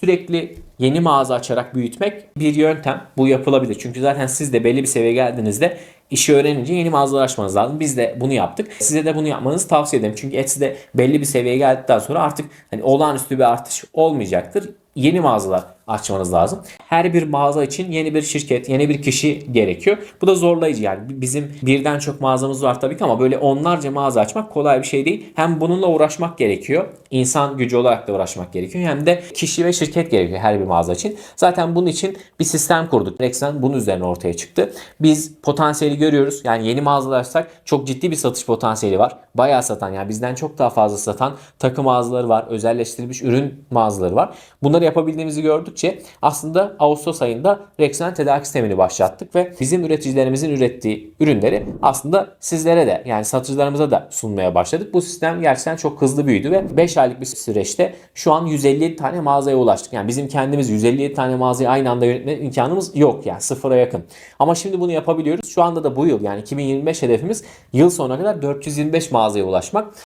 sürekli yeni mağaza açarak büyütmek bir yöntem. Bu yapılabilir. Çünkü zaten siz de belli bir seviyeye geldiğinizde işi öğrenince yeni mağazalar açmanız lazım. Biz de bunu yaptık. Size de bunu yapmanızı tavsiye ederim. Çünkü Etsy'de belli bir seviyeye geldikten sonra artık hani olağanüstü bir artış olmayacaktır. Yeni mağazalar açmanız lazım. Her bir mağaza için yeni bir şirket, yeni bir kişi gerekiyor. Bu da zorlayıcı yani. Bizim birden çok mağazamız var tabii ki ama böyle onlarca mağaza açmak kolay bir şey değil. Hem bununla uğraşmak gerekiyor. İnsan gücü olarak da uğraşmak gerekiyor. Hem de kişi ve şirket gerekiyor her bir mağaza için. Zaten bunun için bir sistem kurduk. Rexen bunun üzerine ortaya çıktı. Biz potansiyeli görüyoruz. Yani yeni mağazalar açsak çok ciddi bir satış potansiyeli var. Bayağı satan yani bizden çok daha fazla satan takım mağazaları var. Özelleştirilmiş ürün mağazaları var. Bunları yapabildiğimizi gördükçe aslında Ağustos ayında Rexen tedarik sistemini başlattık ve bizim üreticilerimizin ürettiği ürünleri aslında sizlere de yani satıcılarımıza da sunmaya başladık. Bu sistem gerçekten çok hızlı büyüdü ve 5 aylık bir süreçte şu an 157 tane mağazaya ulaştık. Yani bizim kendimiz 157 tane mağazayı aynı anda yönetme imkanımız yok yani sıfıra yakın. Ama şimdi bunu yapabiliyoruz. Şu anda da bu yıl yani 2025 hedefimiz yıl sonuna kadar 425 mağazaya ulaşmak.